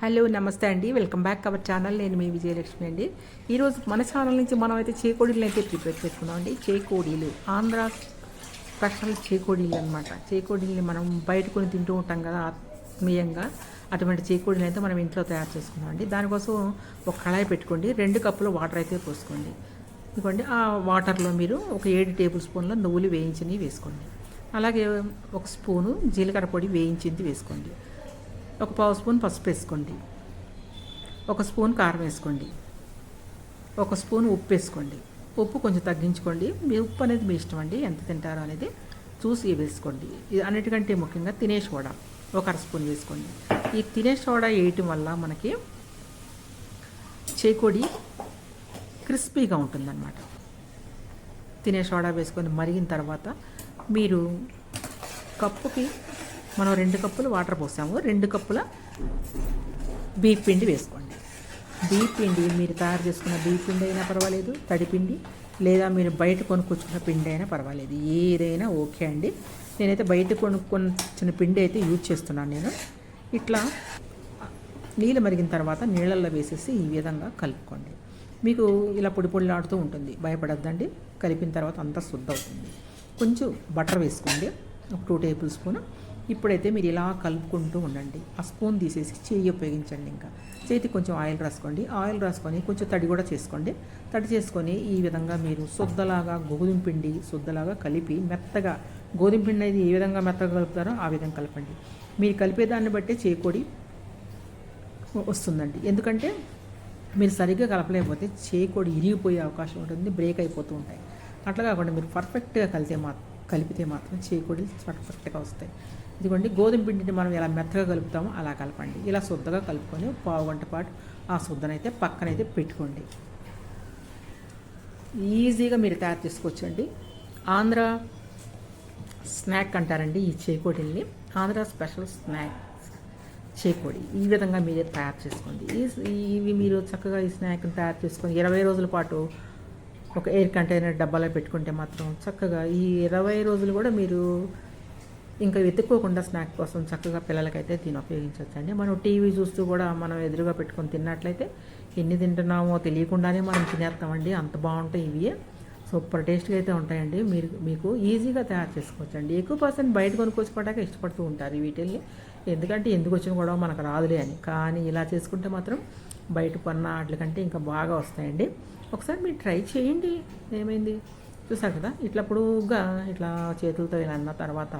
Hello నమస్తే అండి. Welcome back our channel. నేను మీ విజయలక్ష్మి అండి. ఈరోజు మన ఛానల్ నుంచి మనం అయితే చేకోడీలు అయితే ప్రిపేర్ చేసుకున్నాం అండి చేకోడీలు. ఆంధ్ర స్పెషల్ చేకోడీలు అనమాట చేకోడీల్ని మనం బయట కొని తింటూ ఉంటాం కదా ఆత్మీయంగా. అటువంటి చేకోడీలు అయితే మనం ఇంట్లో తయారు చేసుకున్నాం అండి దానికోసం ఒక కళాయి పెట్టుకోండి. రెండు కప్పులు వాటర్ అయితే పోసుకోండి. ఇదిగోండి ఆ వాటర్లో మీరు ఒక ఏడు టేబుల్ స్పూన్ల నువ్వులు వేయించినవి వేసుకోండి. అలాగే ఒక స్పూను జీలకర్ర పొడి వేయించింది వేసుకోండి. ఒక పావు స్పూన్ పసుపు వేసుకోండి. ఒక స్పూన్ కారం వేసుకోండి. ఒక స్పూన్ ఉప్పు వేసుకోండి. ఉప్పు కొంచెం తగ్గించుకోండి. మీ ఉప్పు అనేది మీ ఇష్టం అండి. ఎంత తింటారో అనేది చూసి వేసుకోండి. ఇది అన్నిటికంటే ముఖ్యంగా తినే సోడా ఒక అర స్పూన్ వేసుకోండి. ఈ తినే సోడా వేయటం వల్ల మనకి చేకొడి క్రిస్పీగా ఉంటుందన్నమాట. తినే సోడా వేసుకొని మరిగిన తర్వాత మీరు కప్పుకి మనం రెండు కప్పులు వాటర్ పోసాము. రెండు కప్పుల బీప్ పిండి వేసుకోండి. బీప్ పిండి మీరు తయారు చేసుకున్న బీప్ పిండి అయినా పర్వాలేదు తడిపిండి లేదా మీరు బయట కొనుక్కొచ్చుకున్న పిండి అయినా పర్వాలేదు. ఏదైనా ఓకే అండి. నేనైతే బయట కొనుక్కొచ్చిన పిండి అయితే యూజ్ చేస్తున్నాను నేను. ఇట్లా నీళ్ళు మరిగిన తర్వాత నీళ్ళల్లో వేసేసి ఈ విధంగా కలుపుకోండి. మీకు ఇలా పొడి పొడిలాడుతూ ఉంటుంది. భయపడద్దండి. కలిపిన తర్వాత అంతా శుద్ధ అవుతుంది కొంచెం బటర్ వేసుకోండి. ఒక టూ టేబుల్ స్పూన్ ఇప్పుడైతే మీరు ఇలా కలుపుకుంటూ ఉండండి. ఆ స్పూన్ తీసేసి చేయి ఉపయోగించండి ఇంకా. చేతికి కొంచెం ఆయిల్ రాసుకోండి. ఆయిల్ రాసుకొని కొంచెం తడి కూడా చేసుకోండి. తడి చేసుకొని ఈ విధంగా మీరు శుద్ధలాగా గోధుమ పిండి శుద్ధలాగా కలిపి మెత్తగా గోధుమ పిండి అనేది ఏ విధంగా మెత్తగా కలుపుతారో ఆ విధంగా కలపండి. మీరు కలిపేదాన్ని బట్టే చేకొడి వస్తుందండి. ఎందుకంటే మీరు సరిగ్గా కలపలేకపోతే చేకొడి ఇరిగిపోయే అవకాశం ఉంటుంది బ్రేక్ అయిపోతూ ఉంటాయి. అట్లా కాకుండా మీరు పర్ఫెక్ట్గా కలితే మా కలిపితే మాత్రం చేకొడి పర్ఫెక్ట్గా వస్తాయి. ఇదిగోండి గోధుమ పిండిని మనం ఎలా మెత్తగా కలుపుతామో అలా కలపండి. ఇలా శుద్ధగా కలుపుకొని పావు గంట పాటు ఆ శుద్ధనైతే పక్కనైతే పెట్టుకోండి. ఈజీగా మీరు తయారు చేసుకోవచ్చండి. ఆంధ్ర స్నాక్ అంటారండి ఈ చేకోడిల్ని. Andhra special snack చేకోడి. ఈ విధంగా మీరే తయారు చేసుకోండి. ఇవి మీరు చక్కగా ఈ స్నాక్ని తయారు చేసుకొని ఇరవై రోజుల పాటు ఒక ఎయిర్ కంటైనర్ డబ్బాలో పెట్టుకుంటే మాత్రం చక్కగా ఈ ఇరవై రోజులు కూడా మీరు ఇంకా వెతుక్కోకుండా స్నాక్ కోసం చక్కగా పిల్లలకైతే దీన్ని ఉపయోగించవచ్చండి. మనం టీవీ చూస్తూ కూడా మనం ఎదురుగా పెట్టుకొని తిన్నట్లయితే ఎన్ని తింటున్నామో తెలియకుండానే మనం తినేస్తామండి. అంత బాగుంటాయి ఇవి. సూపర్ టేస్ట్గా అయితే ఉంటాయండి. మీరు మీకు ఈజీగా తయారు చేసుకోవచ్చండి. ఎక్కువ పర్సెంట్ బయట కొనుక్కొచ్చుకోవడానికి ఇష్టపడుతూ ఉంటారు వీటిల్ని. ఎందుకంటే ఎందుకు వచ్చిన కూడా మనకు రాదులే అని. కానీ ఇలా చేసుకుంటే మాత్రం బయట కొన్న వాటికంటే ఇంకా బాగా వస్తాయండి. ఒకసారి మీరు ట్రై చేయండి. ఏమైంది? చూసారు కదా? ఇట్లా పొడుగ్గా ఇట్లా చేతులతో ఇలా అన్న తర్వాత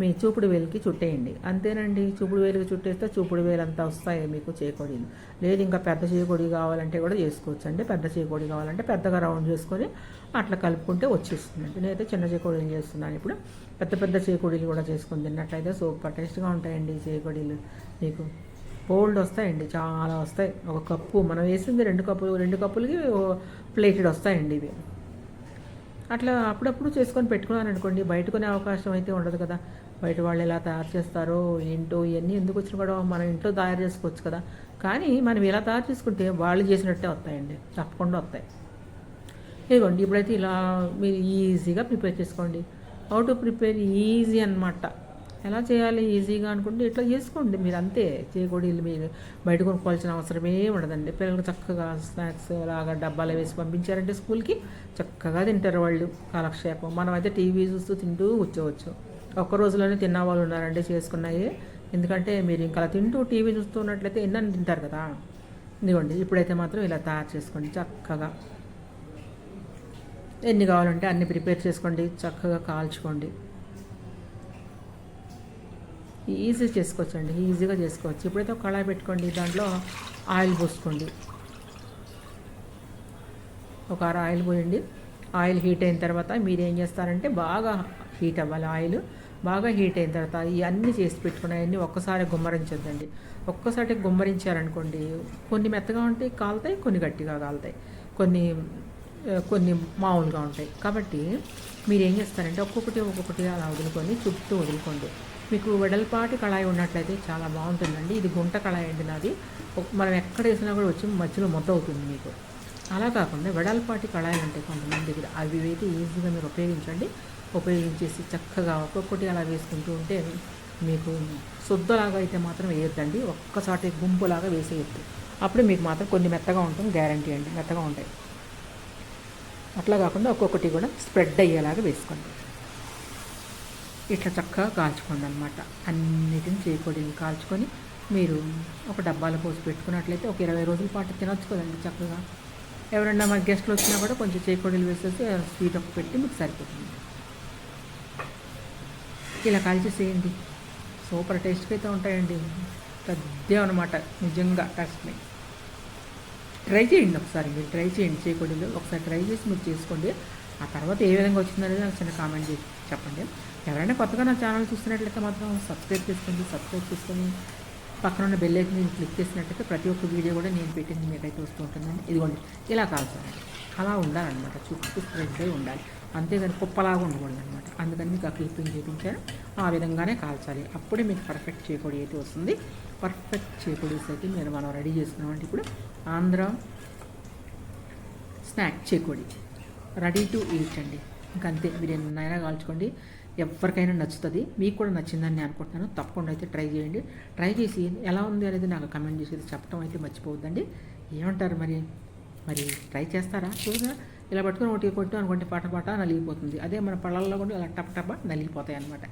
మీ చూపుడు వేలుకి చుట్టేయండి. అంతేనండి? చూపుడు వేలుకి చుట్టేస్తే చూపుడు వేలు అంతా వస్తాయి మీకు చేకొడీలు. లేదు ఇంకా పెద్ద చేకొడి కావాలంటే కూడా చేసుకోవచ్చు అండి పెద్ద చేకోడి కావాలంటే పెద్దగా రౌండ్ చేసుకొని అట్లా కలుపుకుంటే వచ్చేస్తుందండి. నేనైతే చిన్న చేకోడీలు చేస్తున్నాను ఇప్పుడు. పెద్ద పెద్ద చేకొడీలు కూడా చేసుకొని తిన్నట్లయితే సూపర్ టేస్ట్గా ఉంటాయండి చేకొడీలు. మీకు బోల్డ్ వస్తాయండి చాలా వస్తాయి. ఒక కప్పు మనం వేసింది రెండు కప్పులు రెండు కప్పులకి ప్లేటెడ్ వస్తాయండి ఇవి. అట్లా అప్పుడప్పుడు చేసుకొని పెట్టుకున్నాను అనుకోండి బయట కొనే అవకాశం అయితే ఉండదు కదా. బయట వాళ్ళు ఎలా తయారు చేస్తారో ఏంటో ఇవన్నీ ఎందుకు వచ్చిన కూడా మనం ఇంట్లో తయారు చేసుకోవచ్చు కదా. కానీ మనం ఎలా తయారు చేసుకుంటే వాళ్ళు చేసినట్టే వస్తాయండి. తప్పకుండా వస్తాయి. ఇదిగోండి ఇప్పుడైతే ఇలా మీరు ఈజీగా ప్రిపేర్ చేసుకోండి. హౌ టు ప్రిపేర్ ఈజీ అనమాట ఎలా చేయాలి ఈజీగా అనుకుంటే ఇట్లా చేసుకోండి. మీరు అంతే చేయకూడదు మీరు బయట కొనుక్కోవాల్సిన అవసరమే ఉండదండి. పిల్లలకు చక్కగా స్నాక్స్ లాగా డబ్బాలు వేసి పంపించారంటే స్కూల్కి చక్కగా తింటారు వాళ్ళు. కాలక్షేపం. మనం అయితే టీవీ చూస్తూ తింటూ కూర్చోవచ్చు. ఒక్క రోజులోనే తిన్న వాళ్ళు ఉన్నారండి చేసుకున్నాయి ఎందుకంటే మీరు ఇంకా అలా తింటూ టీవీ చూస్తున్నట్లయితే ఎన్నని తింటారు కదా. ఇదిగోండి ఇప్పుడైతే మాత్రం ఇలా తయారు చేసుకోండి చక్కగా. ఎన్ని కావాలంటే అన్ని ప్రిపేర్ చేసుకోండి చక్కగా కాల్చుకోండి. ఈజీ చేసుకోవచ్చండి ఈజీగా చేసుకోవచ్చు. ఇప్పుడైతే ఒక కళాయి పెట్టుకోండి దాంట్లో ఆయిల్ పోసుకోండి. ఒక అర ఆయిల్ పోయండి. ఆయిల్ హీట్ అయిన తర్వాత మీరు ఏం చేస్తారంటే బాగా హీట్ అవ్వాలి ఆయిల్. బాగా హీట్ అయిన తర్వాత ఇవన్నీ చేసి పెట్టుకున్నాయన్నీ ఒక్కసారి గుమ్మరించొద్దండి. ఒక్కసారి గుమ్మరించారనుకోండి కొన్ని మెత్తగా ఉంటాయి కాలుతాయి కొన్ని గట్టిగా కాలుతాయి. కొన్ని కొన్ని మామూలుగా ఉంటాయి. కాబట్టి మీరు ఏం చేస్తారంటే ఒక్కొక్కటి ఒక్కొక్కటి అలా వదులుకొని చుట్టూ వదులుకోండి. మీకు వెడల్పాటి కళాయి ఉన్నట్లయితే చాలా బాగుంటుందండి. ఇది గుంట కళాయి అండి నాది. మనం ఎక్కడ వేసినా కూడా వచ్చి మధ్యలో మొత్తం అవుతుంది మీకు. అలా కాకుండా వెడల్పాటి కళాయిలు ఉంటాయి కొంతమంది దగ్గర. అవి అయితే ఈజీగా మీరు ఉపయోగించండి. ఉపయోగించేసి చక్కగా ఒక్కొక్కటి అలా వేసుకుంటూ ఉంటే మీకు శుద్ధలాగా అయితే మాత్రం వేయొద్దండి. ఒక్కసారి గుంపులాగా వేసేయద్దు. అప్పుడు మీకు మాత్రం కొన్ని మెత్తగా ఉంటుంది గ్యారంటీ అండి. మెత్తగా ఉంటాయి. అట్లా కాకుండా ఒక్కొక్కటి కూడా స్ప్రెడ్ అయ్యేలాగా వేసుకోండి. ఇట్లా చక్కగా కాల్చుకోండి అనమాట అన్నిటిని చేయకూడదు కాల్చుకొని మీరు ఒక డబ్బాలో పోసి పెట్టుకున్నట్లయితే ఒక ఇరవై రోజుల పాటు తినొచ్చు కదండి చక్కగా. ఎవరైనా మా గెస్ట్లు వచ్చినా కూడా కొంచెం చేకొడీలు వేసేసి స్వీట్ ఒక పెట్టి మీకు సరిపోతుంది. ఇలా కాల్చేసేయండి సూపర్ టేస్ట్కి అయితే ఉంటాయండి. పెద్ద అనమాట నిజంగా టేస్ట్ని ట్రై చేయండి ఒకసారి మీరు ట్రై చేయండి చేయకూడదు ఒకసారి ట్రై చేసి మీరు చేసుకోండి. ఆ తర్వాత ఏ విధంగా వచ్చిందనేది నాకు చిన్న కామెంట్ చేసి చెప్పండి. ఎవరైనా కొత్తగా నా ఛానల్ చూస్తున్నట్లయితే మాత్రం సబ్స్క్రైబ్ చేసుకోండి సబ్స్క్రైబ్ చేసుకొని పక్కన ఉన్న బెల్ ఐకన్ నేను క్లిక్ చేసినట్లయితే ప్రతి ఒక్క వీడియో కూడా నేను పెట్టింది మీకైతే వస్తూ ఉంటుందండి. ఇదిగోండి ఇలా కాల్చాలి అలా ఉండాలన్నమాట. చుట్టూ స్ప్రెడ్ అయి ఉండాలి. అంతేగాని కుప్పలాగా ఉండకూడదు అనమాట అందుకని మీకు ఆ క్లిప్పింగ్ చూపించాను ఆ విధంగానే కాల్చాలి. అప్పుడే మీకు పర్ఫెక్ట్ చేకొడి అయితే వస్తుంది. పర్ఫెక్ట్ చేకొడీస్ అయితే మీరు మనం రెడీ చేసుకున్నామంటే ఇప్పుడు ఆంధ్ర స్నాక్ చేకోడి రెడీ టు ఈట్ అండి. ఇంకంతే. మీరు ఎన్నైనా కాల్చుకోండి. ఎవరికైనా నచ్చుతుంది. మీకు కూడా నచ్చిందని నేను అనుకుంటున్నాను. తప్పకుండా అయితే ట్రై చేయండి. ట్రై చేసి ఎలా ఉంది అనేది నాకు కమెంట్ చేసేది చెప్పడం అయితే మర్చిపోవద్దండి. ఏమంటారు మరి? మరి ట్రై చేస్తారా? చూడగా ఇలా పట్టుకొని ఒకటి కొట్టు అనుకుంటే పాట పాట నలిగిపోతుంది. అదే మన పళ్ళల్లో కూడా ఇలా టప్ టప్ నలిగిపోతాయి అనమాట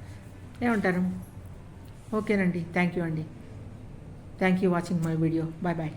ఏమంటారు? ఓకేనండి. థ్యాంక్ యూ అండి. Thank you watching my video. Bye bye.